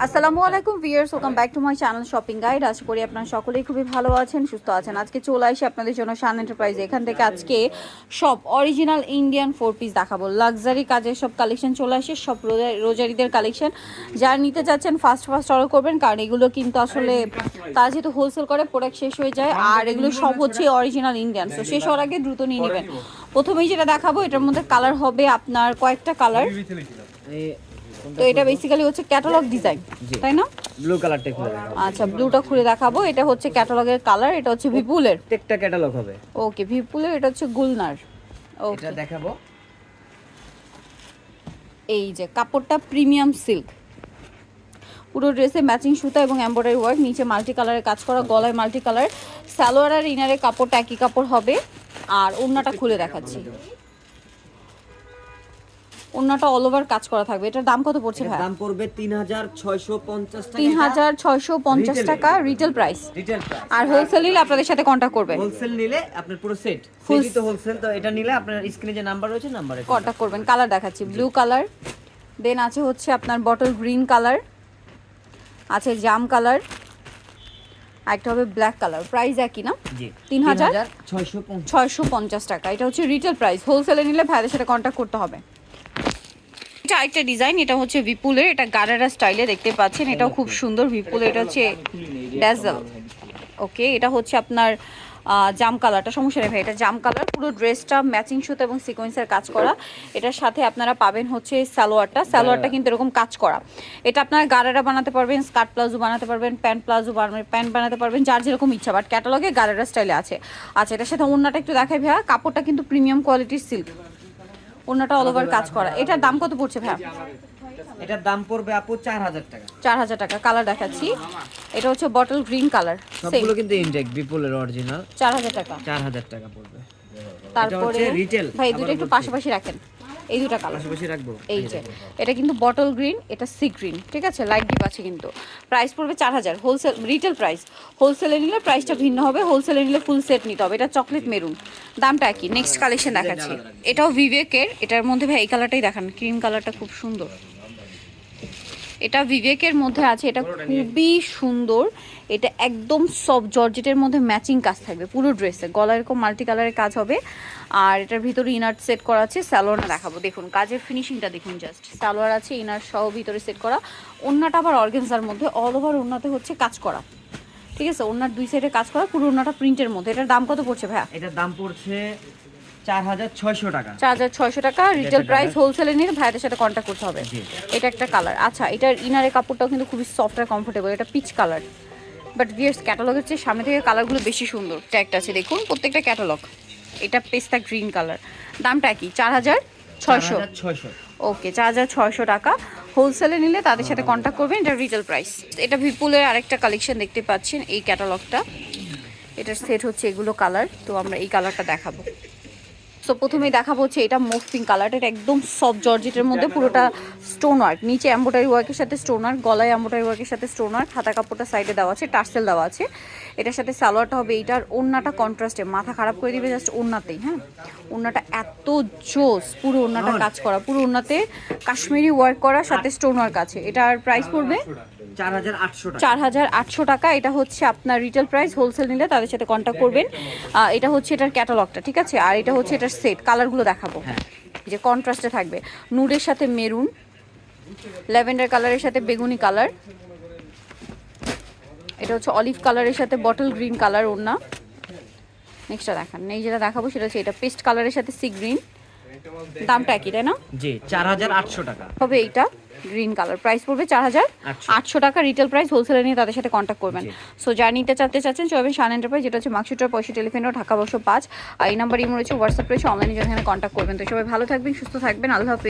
আসসালামু আলাইকুম viewers welcome back to my channel shopping guide আশা করি আপনারা সকলেই খুবই ভালো আছেন সুস্থ আছেন। আজকে চলে আসি আপনাদের জন্য শান এন্টারপ্রাইজ এখান থেকে আজকে সব অরিজিনাল ইন্ডিয়ান ফোর পিস দেখাবো। লাক্সারি কাজের সব কালেকশন চলে আসে সব রোজা- রোজারিদের কালেকশন যারা নিতে চাচ্ছেন ফার্স্ট ফার্স্ট অর্ডার করবেন কারণ এগুলো কিন্তু আসলে তারা যেহেতু হোলসেল করে প্রোডাক্ট শেষ হয়ে যায় আর এগুলো সব হচ্ছে অরিজিনাল ইন্ডিয়ান তো শেষ হওয়ার আগে দ্রুত নিয়ে নেবেন। প্রথমেই যেটা দেখাবো এটার মধ্যে কালার হবে আপনার কয়েকটা কালার তো এটা বেসিক্যালি হচ্ছে ক্যাটালগ ডিজাইন তাই না? ব্লু কালারটা খুলে দেখাবো। আচ্ছা ব্লুটা খুলে দেখাবো। এটা হচ্ছে ক্যাটালগের কালার এটা হচ্ছে ভিপুলের প্রত্যেকটা ক্যাটালগ হবে। ওকে ভিপুলের এটা হচ্ছে গুলনার ওকে এটা দেখাবো। এই যে কাপড়টা প্রিমিয়াম সিল্ক পুরো ড্রেসে ম্যাচিং সুতা এবং এমব্রয়ডারি ওয়ার্ক নিচে মাল্টি কালারের কাজ করা গলায় মাল্টি কালার সালোয়ার আর ইনারের কাপড়টা একই কাপড় হবে। আর ওড়নাটা খুলে দেখাচ্ছি। ওড়নাটা অল ওভার কাজ করা থাকবে। এটার দাম কত পড়ছে ভাই দাম পড়বে তিন হাজার ছয়শো পঞ্চাশ টাকা। তিন হাজার ছয়শো পঞ্চাশ Retail টাকা রিটেল প্রাইস রিটেল প্রাইস আর হোলসেল নিলে আপনাদের সাথে কন্ট্যাক্ট করবে। হোলসেল নিলে আপনার পুরো সেট সেটই তো হোলসেল তো এটা নিলে আপনার স্ক্রিনে যে নাম্বার রয়েছে নাম্বারে কন্ট্যাক্ট করবেন। কালার দেখাচ্ছি। ব্লু কালার দেন আছে হচ্ছে আপনার বটল গ্রিন কালার আছে জাম কালার একটা হবে ব্ল্যাক কালার প্রাইস একই না? তিন হাজার? ছয়শো পঞ্চাশ। টাকা। এটা হচ্ছে রিটেল প্রাইস হোলসেলে নিলে ভাইদের সাথে কন্ট্যাক্ট করতে হবে। এটা আরেকটা ডিজাইন এটা হচ্ছে বিপুলের এটা গারারা স্টাইলে দেখতে পাচ্ছেন। এটাও খুব সুন্দর বিপুলের এটা হচ্ছে ড্যাজল ওকে এটা হচ্ছে আপনার জাম কালারটা সমস্যা নেই ভাই এটা জাম কালার পুরো ড্রেসটা ম্যাচিং সুতো এবং সিকোয়েন্সের কাজ করা। এটার সাথে আপনারা পাবেন হচ্ছে সালোয়ারটা। সালোয়ারটা কিন্তু এরকম কাজ করা। এটা আপনারা গারারা বানাতে পারবেন স্কার্ট প্লাজো বানাতে পারবেন প্যান্ট প্লাজো বানাবেন প্যান্ট বানাতে পারবেন যার যেরকম ইচ্ছা। বাট ক্যাটালগে গারারা স্টাইলে আছে। আচ্ছা এটার সাথে ওড়নাটা একটু দেখাই ভাইয়া। কাপড়টা কিন্তু প্রিমিয়াম কোয়ালিটির সিল্ক ওড়নাটা অল ওভার কাজ করা। এটার দাম কত পড়ছে ভাই? এটার দাম পড়বে আপু চার হাজার টাকা। চার হাজার টাকা। কালার দেখাচ্ছি। এটা হচ্ছে বটল গ্রিন কালার সবগুলো কিন্তু ইনটেক বিপুলের অরিজিনাল চার হাজার টাকা। চার হাজার টাকা পড়বে। তারপরে ভাই দুটো একটু পাশাপাশি রাখেন। এই দুটো কালার বেশি রাখব? এই যে এটা কিন্তু বটল গ্রিন এটা সি গ্রিন ঠিক আছে? লাইট ডিপ আছে কিন্তু। প্রাইস পড়বে চার হাজার। হোলসেল রিটেল প্রাইস হোলসেলে নিলে প্রাইসটা ভিন্ন হবে হোলসেলে নিলে ফুল সেট নিতে হবে। এটা চকলেট মেরুন দামটা একই। নেক্সট কালেকশন দেখাচ্ছি। এটাও ভিভেকের এটার মধ্যে ভাই এই কালারটাই দেখান। ক্রিম কালারটা খুব সুন্দর। এটা বিবেকের মধ্যে আছে এটা খুবই সুন্দর। এটা একদম সব জর্জেটের মধ্যে ম্যাচিং কাজ থাকবে পুরো ড্রেসে গলা এরকম মাল্টি কালারের কাজ হবে। আর এটার ভিতরে ইনার সেট করা আছে স্যালোয়ারটা দেখাবো। দেখুন কাজের ফিনিশিংটা দেখুন জাস্ট স্যালোয়ার আছে ইনার সহ ভিতরে সেট করা। ওন্নাটা আবার অর্গেনজার মধ্যে অল ওভার অন্যতে হচ্ছে কাজ করা। ঠিক আছে? ওন্নার দুই সাইডে কাজ করা পুরো ওন্নাটা প্রিন্টের মধ্যে। এটার দাম কত পড়ছে ভাইয়া? এটার দাম পড়ছে চার হাজার ছয়শো টাকা। রিটেল প্রাইস হোলসেলে নিয়ে ভাইদের সাথে করতে হবে। এটা একটা কালার আচ্ছা এটার ইনারের কাপড়টাও কিন্তু খুবই সফট আর কমফোর্টেবল এটা পিচ কালার বাট ভিয়ার্স ক্যাটালগের চেয়ে সামনে থেকে কালারগুলো বেশি সুন্দর। ট্যাগটা আছে দেখুন প্রত্যেকটা ক্যাটালগ এটা পেস্তা গ্রিন কালার দামটা কি? চার হাজার ছয়শো। ছয়শো। ওকে চার হাজার ছয়শো টাকা। হোলসেলে নিলে তাদের সাথে কন্ট্যাক্ট করবেন এটা রিটেল প্রাইস এটা ভিপুলের আরেকটা কালেকশন দেখতে পাচ্ছেন এই ক্যাটালগটা এটার সেট হচ্ছে এগুলো কালার তো আমরা এই কালারটা দেখাবো। সো প্রথমে দেখাবো হচ্ছে এটা মুভ পিঙ্ক কালারটা একদম সফট জর্জেটের মধ্যে পুরোটা স্টোন ওয়ার্ক নিচে অ্যাম্বোটারি ওয়ার্কের সাথে স্টোন ওয়ার্ক গলায় অ্যাম্বোটারি ওয়ার্কের সাথে স্টোন ওয়ার্ক হাতা কাপড়টা সাইডে দেওয়া আছে টার্সেল দেওয়া আছে। এটার সাথে সালোয়ারটা হবে এইটার ওড়নাটা কন্ট্রাস্টে মাথা খারাপ করে দিবে জাস্ট ওড়নাতেই হ্যাঁ? ওড়নাটা এত জোস পুরো ওড়নাটা কাজ করা পুরো ওড়নাতে কাশ্মীরি ওয়ার্ক করা সাথে স্টোন ওয়ার্ক আছে। এটার প্রাইস পড়বে? চার হাজার আটশো টাকা। চার হাজার আটশো টাকা এটা হচ্ছে আপনার রিটেল প্রাইস হোলসেল নিলে তাদের সাথে কন্ট্যাক্ট করবেন। এটা হচ্ছে এটার ক্যাটালগটা ঠিক আছে? আর এটা হচ্ছে এটার সেট কালারগুলো দেখাবো। হ্যাঁ। যে কন্ট্রাস্টে থাকবে। নুডের সাথে মেরুন ল্যাভেন্ডার কালারের সাথে বেগুনি কালার এটা হচ্ছে অলিভ কালারের সাথে বটল গ্রিন কালার ওড়না। নেক্সটটা দেখান। এই যেটা দেখাবো সেটা হচ্ছে এটা পেস্ট কালারের সাথে সি গ্রিন দামটা একই তাই না? জি চার হাজার আটশো টাকা। হবে এইটা গ্রিন কালার প্রাইস পড়বে চার হাজার আটশো। টাকা রিটেল প্রাইস হোলসেলে নিয়ে তাদের সাথে কন্ট্যাক্ট করবেন। সো যারা নিতে চাতে চাচ্ছেন চলবেন শান এন্টারপ্রাইজ যেটা হচ্ছে মার্কশিটার পয়সা টেলিফোন ও ঢাকা বর্ষ পাঁচ। আর এই নাম্বার ইমো রয়েছে হোয়াটসঅ্যাপ রয়েছে অনলাইনে যেখানে কন্ট্যাক্ট করবেন। তো সবাই ভালো থাকবেন সুস্থ থাকবেন। আল্লাহ হাফেজ।